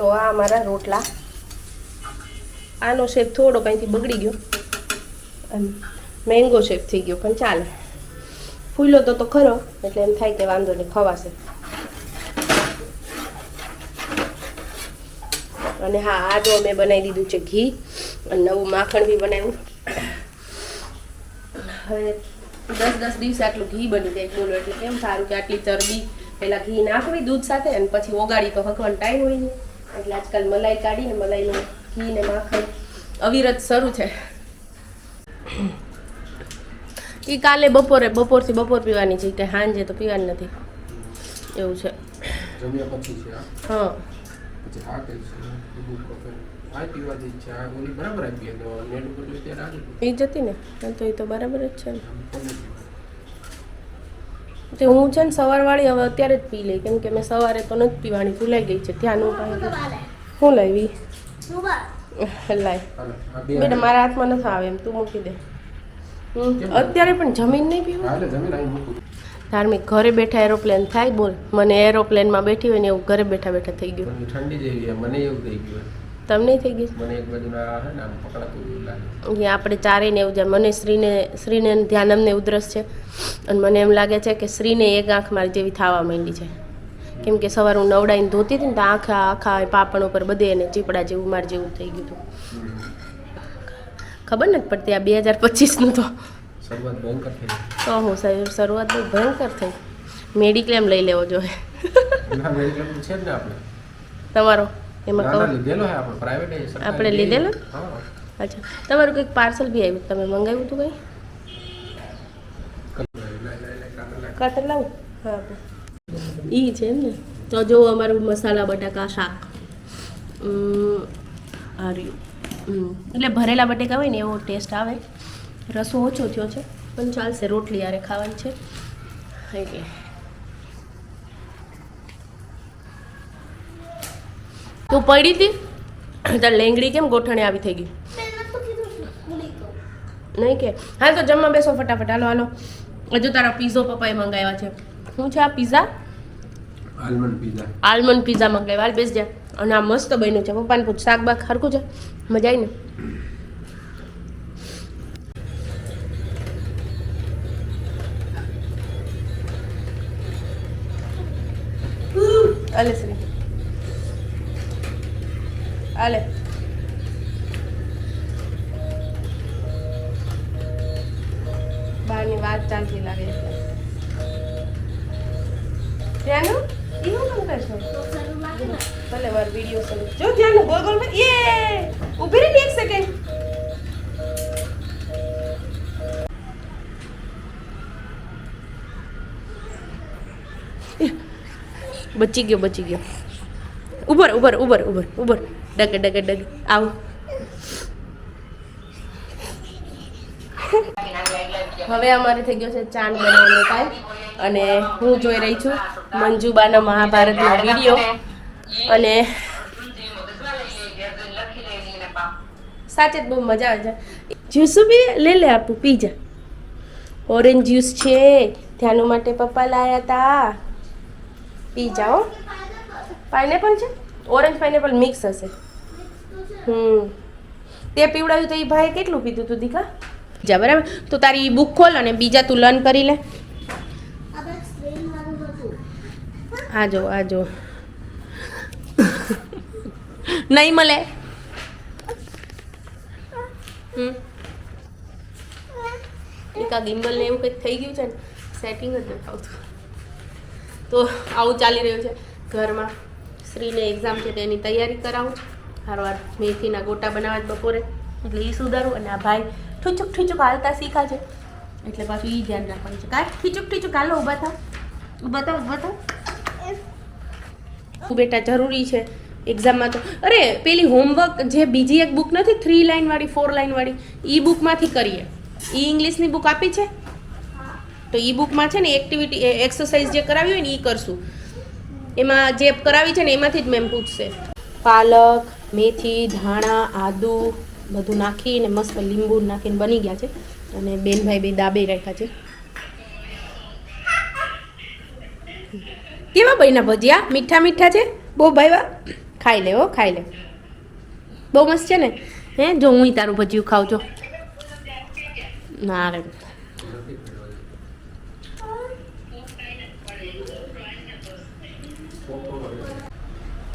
તો આ અમારા રોટલા. આનો શેપ થોડો કંઈથી બગડી ગયો. અને મેંગો શેપ થઈ ગયો, પણ ચાલે. ફૂલો તો તો ખરો, એટલે એમ થાય કે વાંધો નહીં, ખવાશે. અને હા, આ જો મેં બનાવી દીધું છે ઘી, અને નવું માખણ બી બનાવ્યું. હવે દસ દસ દિવસે આટલું ઘી બની જાય, બોલો એટલે કેમ સારું કે આટલી ચરબી પહેલાં ઘી નાખવી, દૂધ સાથે, અને પછી ઓગાળી તો હકવાનો ટાઈમ હોય ને એટલે આજકાલ મલાઈ કાઢીને મલાઈનું ઘી ને માખણ. અવિરત શરૂ છે. એ કાલે બપોરે બપોરથી બપોર પીવાની છે. કે સાંજે તો પીવાની નથી. એવું છે. જમ્યા પછી છે હા? એ જતી ને. તો એ તો બરાબર જ છે ને? તે હું છે ને સવારવાળી હવે અત્યારે જ પી લઈ કેમ કે મેં સવારે તો નથી પીવાની ભૂલાઈ ગઈ છે ધ્યાન ઉપાય હું લાવી? આ બેટા મારા હાથમાં નથી આવે એમ તું મૂકી દે. હમ, અત્યારે પણ જમીન નહીં પીવું? ધાર્મિક ઘરે બેઠા એરોપ્લેન થાય બોલ. મને એરોપ્લેનમાં બેઠી હોય ને એવું ઘરે બેઠા બેઠા થઈ ગયું. ઠંડી જેવી. મને એવું થઈ ગયું તમને થઈ ગયું? મને એક ને આમ પકડાતું લાગે. આપણે ચારેયને એવું જાય. મને શ્રીને શ્રીને ધ્યાન અમને ઉધરસ છે. અને મને એમ લાગે છે કે શ્રીને એક આંખ મારી જેવી થવા માંડી છે. કેમ કે સવારે હું નવડાઈને ધોતી હતી ને તો આખા આખા પાપણ ઉપર બધે એને ચીપડા જેવું માર જેવું થઈ ગયું હતું. ખબર નથી પડતી આ બે હજાર પચીસનું તો. શરૂઆત ભયંકર થઈ. તો હું શરૂ- શરૂઆત બહુ ભયંકર થઈ. મેડિક્લેમ લઈ લેવો જોઈએ. ના ને તમારો? એમાં કહો લીધેલો હે આપણે પ્રાઇવેટ આપણે લીધેલો? અચ્છા. તમારું કંઈક પાર્સલ બી આવ્યું તમે મંગાવ્યું હતું કંઈ? લાવું હા ઈ છે એમ ને તો જો અમારું મસાલા બટાકા શાક. ઉમ, એટલે ભરેલા બટેકા હોય ને એવો ટેસ્ટ આવે. રસો ઓછો થયો છે પણ ચાલશે. રોટલી યારે ખાવાની છે. એટલે. તું પડી હતી? તાર લેંગડી કેમ ગોઠણે આવી થઈ ગઈ? નહીં કે. હા તો જમવા બેસો ફટાફટ. હાલો હાલો. હજુ તારા પીઝો પપ્પાએ મંગાવ્યા છે. શું છે આ pizza? Almond pizza. Almond pizza મંગાવ્યા. હાલ બેસ જા. અને આ મસ્ત બન્યું છે. પપ્પાને પૂછ શાક બાક હરખું છે? મજા આવી ને? અલે શ્રી. અલે બહારની વાત ચાલતી લાગે ત્યાંનું કામ કરશો ભલે વાર વીડિયો શરૂ જો ધ્યાન ગોલ ઊભી રહી એક સેકન્ડ બચી ગયો બચી ગયો ઉભર ઉભર ઉભર ઉભર ઉભર ડગે, ડગ ડગ. આવ. હવે અમારે થઈ ગયો છે ચાંદ બનાવવાનો ટાઈમ અને હું જોઈ રહી છું મંજુબાના મહાભારતનો વીડિયો અને સાચે જ બહુ મજા આવે છે. જ્યુસ બી લઈ લે આપું, પી ઓરેન્જ જ્યુસ છે. ત્યાંનું માટે પપ્પા લાયા હતા પી જાઓ પાઇનેપલ છે? ઓરેન્જ પાઇનેપલ મિક્સ હશે. હમ. તે પીવડાવ્યું તો એ ભાઈ કેટલું પીધું તું દીકા? જા બરાબર. તો તારી બુક ખોલ અને બીજા તું લર્ન કરી લે. આ જો આ જો. નહીં મળે. એકા ગિમ્બલ ને એવું કંઈક થઈ ગયું છે ને સેટિંગ જ નથી આવતું. તો આવું ચાલી રહ્યું છે. ઘરમાં શ્રીને એક્ઝામ છે તેની તૈયારી કરાવું છું. હારવાર મેથીના ગોટા બનાવવા બપોરે. એટલે એ સુધારું અને આ ભાઈ ઠુચુક ઠુચુક હાલતા શીખા છે એટલે પાછું એ ધ્યાન રાખવાનું છે. કાંઈ ઠીચુક ઠીચુક હાલો ઊભા થાવ. ઊભા થાવ ઊભા હું બેટા જરૂરી છે એક્ઝામમાં તો. અરે, પેલી હોમવર્ક જે બીજી એક બુક નથી થ્રી લાઇનવાળી ફોર લાઇનવાળી એ બુકમાંથી કરીએ. એ ઇંગ્લિશની બુક આપી છે? તો ઈ બુકમાં છે ને એક્ટિવિટી એક્સરસાઇઝ જે કરાવી હોય ને એ કરશું. એમાં જે કરાવી છે ને એમાંથી જ મેમ પૂછશે. પાલક, મેથી, ધાણા, આદુ બધું નાખીને મસ્ત લીંબુ નાખીને બની ગયા છે. અને બેનભાઈ બે દાબે રાખ્યા છે. કેવા ભાઈના ભજીયા? મીઠા મીઠા છે? બહુ ભાઈવા ખાઈ લે હો, ખાઈ લે. બહુ મસ્ત છે ને? હે, જો હું તારું ભજીયું ખાઉં છું ના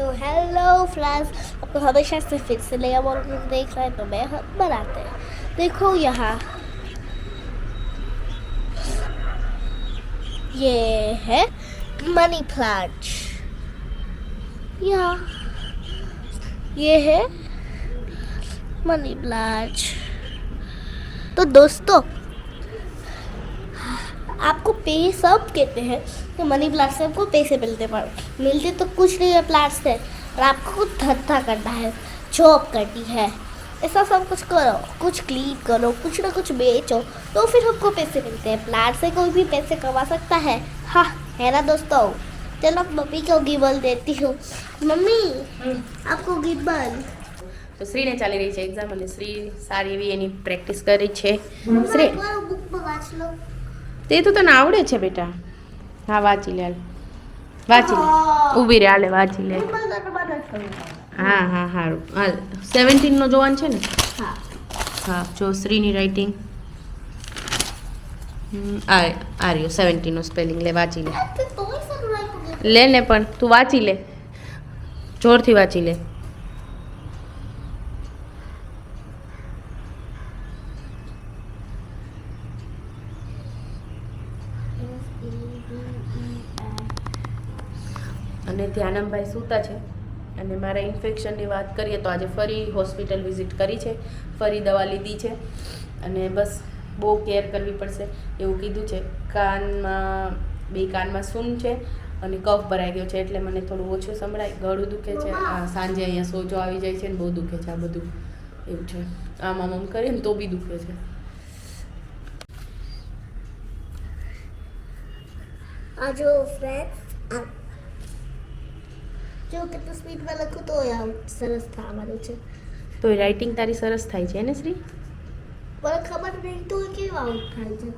तो हेलो फ्रेंड्स आपको हमेशा से फिर से नया मॉडल देख रहे हैं तो मैं हम बनाते हैं। देखो यहाँ। ये है मनी प्लांट यहाँ। ये है मनी प्लांट तो दोस्तों, आपको पे सब कहते हैं तो मनी प्लांट से आपको पैसे मिलते पर मिलते तो कुछ नहीं है प्लांट से और आपको कुछ धंधा करना है जॉब करनी है ऐसा सब कुछ करो कुछ क्लीन करो कुछ ना कुछ बेचो तो फिर हमको पैसे मिलते हैं प्लांट से कोई भी पैसे कमा सकता है हाँ है ना दोस्तों चलो मम्मी को गिबल देती हूँ मम्मी आपको गिबल તો શ્રીને ચાલી રહી છે એક્ઝામ અને શ્રી સારી એવી એની પ્રેક્ટિસ કરી છે શ્રી बुक में वाच लो તે તો તને આવડે છે બેટા હા વાંચી લે હાલ વાંચી લે. ઊભી રે આલે વાંચી લે. હા હા સારું હાલ સેવન્ટીનનો જોવાનું છે ને? હા. જો શ્રીની રાઇટિંગ આ રહ્યો સેવન્ટીનનો સ્પેલિંગ લે વાંચી લે. લે ને પણ તું વાંચી લે. જોરથી વાંચી લે. E, B, અને ધ્યાનમભાઈ સૂતા છે. અને મારા ઇન્ફેક્શનની વાત કરીએ તો આજે ફરી હોસ્પિટલ વિઝિટ કરી છે. ફરી દવા લીધી છે. અને બસ બહુ કેર કરવી પડશે એવું કીધું છે. કાનમાં, બે કાનમાં સૂન છે અને કફ ભરાઈ ગયો છે એટલે મને થોડું ઓછું સંભળાય. ગળું દુખે છે. સાંજે અહીંયા સોજો આવી જાય છે ને બહુ દુખે છે આ બધું. એવું છે. આમ આમ આમ કરીએ ને તો બી દુખે છે. આ જો ફ્રેન્ડ જો કેટલું સ્પીડમાં લખું તો સરસ થવાનું છે. તો રાઇટિંગ તારી સરસ થાય છે ને શ્રી? મને ખબર નહીં તો કેવું આઉટ થાય છે.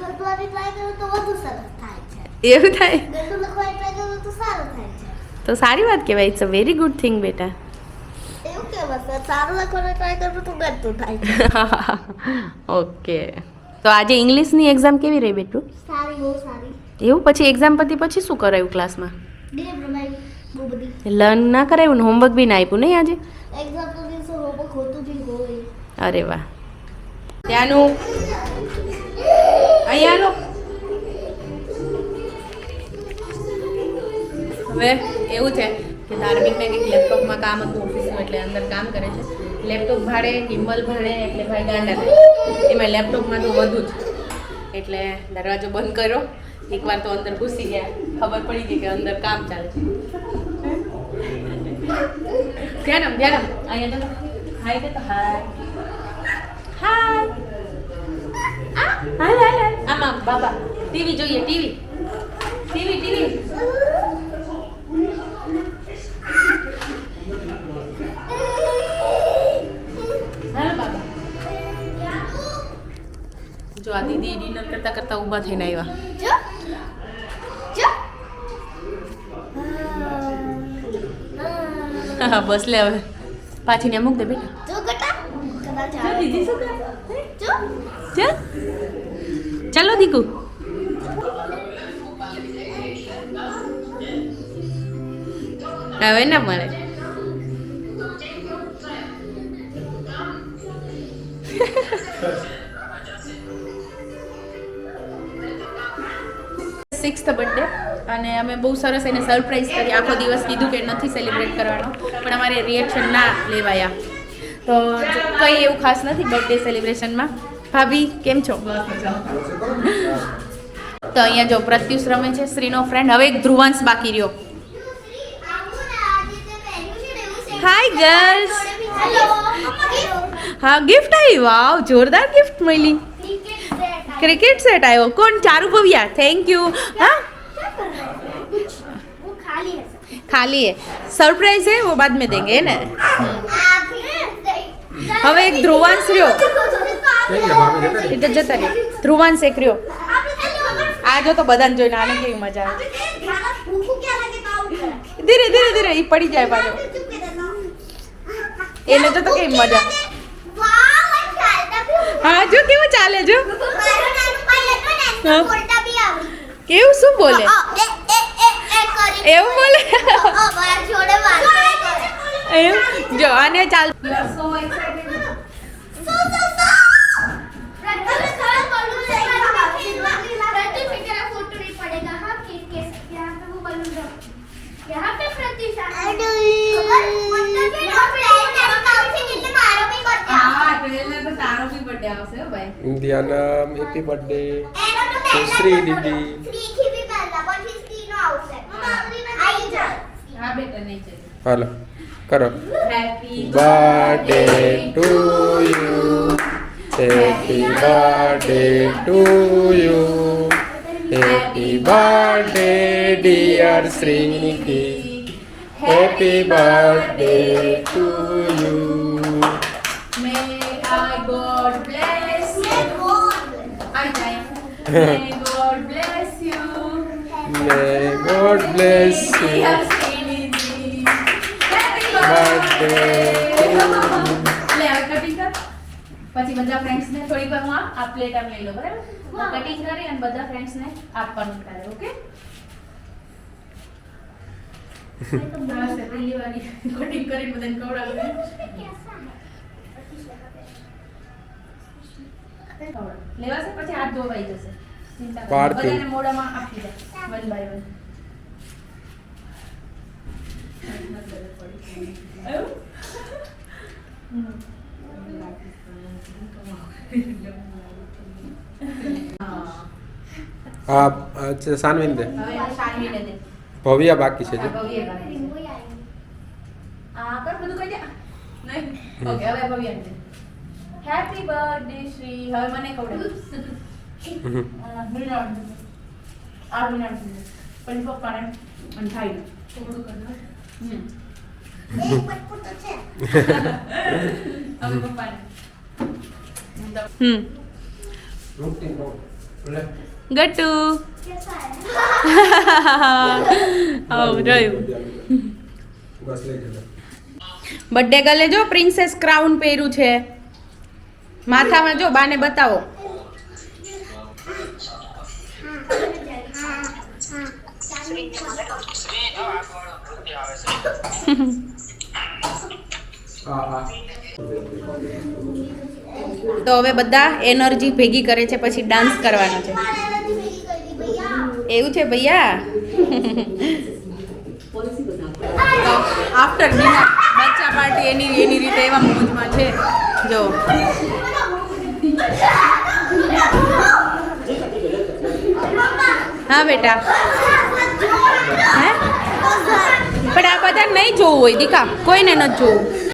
ગરબાની ટ્રાય કરું તો વધુ સરસ થાય છે. એવું થાય? ગરબા લખવાની ટ્રાય કરું તો સારું થાય છે. તો સારી વાત કહેવાય it's a very good thing બેટા. એવું કહેવાય સારું લખવાની ટ્રાય કરું તો ગરતું થાય ઓકે. તો આજે ઇંગ્લિશની એક્ઝામ કેવી રહી બેટું? સારી બહુ સારી. એવું પછી એક્ઝામ પતી પછી શું કરાયું ક્લાસમાં ગેમ રમાઈ બહુ બધી લર્ન ના કરાયું ને હોમવર્ક બી ના આપ્યું નહીં આજે? અરે વાહ. ત્યાંનું? અહીંયાનું હવે એવું છે કે ધાર્મિકને કંઈક લેપટોપમાં કામ હતું ઓફિસનું એટલે અંદર કામ કરે છે. લેપટોપ ભાડે કિમ્બલ ભાડે એટલે ભાઈ ગાંડા થાય એમાં લેપટોપમાં તો વધુ જ. એટલે દરવાજો બંધ કર્યો. એકવાર તો અંદર ઘૂસી ગયા. ખબર પડી ગઈ કે અંદર કામ ચાલે છે. ધ્યાનમ ધ્યાનમ અહીંયા તો હાય તો હાય હાય આ હાય હાય આમ બાબા ટીવી જોઈએ ટીવી ટીવી ટીવી હાલો બાબા જો આ દીદી ડિનર કરતા કરતા ઊભા થઈને આવ્યા. હા બસ લે હવે. પાછી ને મૂક દે બેટા. જો ગટા કદાચ દીદી શું કરે? જો. ચલ ચાલો દીકુ. હવે ના મળે. સિક્સ્થ બર્થડે અને અમે બહુ સરસ એને સરપ્રાઈઝ કરી. આખો દિવસ કીધું કે નથી સેલિબ્રેટ કરવાનો, પણ અમારે રિએક્શન ના લેવાયા. તો કંઈ એવું ખાસ નથી બર્થડે સેલિબ્રેશનમાં ભાભી, કેમ છો? તો અહીંયા જો પ્રત્યુષ રમે છે, શ્રીનો ફ્રેન્ડ હવે એક ધ્રુવાંશ બાકી રહ્યો. હાય ગર્લ્સ હા ગિફ્ટ આવી. વાવ જોરદાર ગિફ્ટ મળી. ક્રિકેટ સેટ આવ્યો. કોણ? ચારુ ભવ્યા થેન્ક યુ હા? वो खाली है खाली है सरप्राइज है वो बाद में देंगे है ना હવે એક ધ્રુવાંશ રહ્યો કઈ ગયા ભાભી જતા રહી? એ તો જતા રહ્યો ધ્રુવાંશ એક રહ્યો આ જો તો બધાને જોઈને આને કેવી મજા આવે ધીરે ધીરે ધીરે એ પડી જાય પાછો એને તો તો કેવી મજા વાવ ચાલતા બી હા જો કેવું ચાલે જો મારો નાનું ભાઈ હતો ને એને હા. કેવું શું બોલે? એવું બોલે? એમ? જો અને ચાલ. ઇન્ડિયાના હેપી બર્થડે સુશ્રી પહેલા દીદી. થ્રી થી બી પહેલા પછી સ્ત્રીનો આવશે આઈ જાય હા બેટા નહીં છે હાલો કરો happy birthday to you happy birthday to you happy birthday dear Shrinidhi happy birthday to you જાય may God bless you may God bless you happy birthday લે હવે કટિંગ કર પછી બધા ફ્રેન્ડ્સ ને થોડીક વાર હું આ આ પ્લેટ આમ લઈ લો બરાબર? કટિંગ કરી અને બધા ફ્રેન્ડ્સ ને આપવાનું તારે ઓકે? નમસ્તે પહેલી વાર કટિંગ કરીને બધાને ખવડાવ્યું લેવાશે પછી હાથ ધોવાઈ જશે. ચિંતા બધાને મોઢામાં આપી દે. One by one. હા સાનવીન દે. હવે શાનવીને દે. ભવ્યા બાકી છે આ ભવ્ય બાકી છે. આ કર બધું કહી દે. નહીં. ઓકે હવે ભવ્ય દે. હેપી બર્થડે શ્રી હવે મને ખવડાવ આ વિના પણ બર્થડે ગલે જો પ્રિન્સેસ ક્રાઉન પહેર્યું છે. માથામાં જો, બાને બતાવો. તો હવે બધા એનર્જી ભેગી કરે છે, પછી ડાન્સ કરવાનો છે. એવું છે ભૈયા? આફ્ટર ડિનર બચ્ચા પાર્ટી એની એની રીતે એવા મોજમાં છે. જો. હા બેટા. હે? પણ આ બધા નહીં જોવું હોય દીકા. કોઈને નથી જોવું.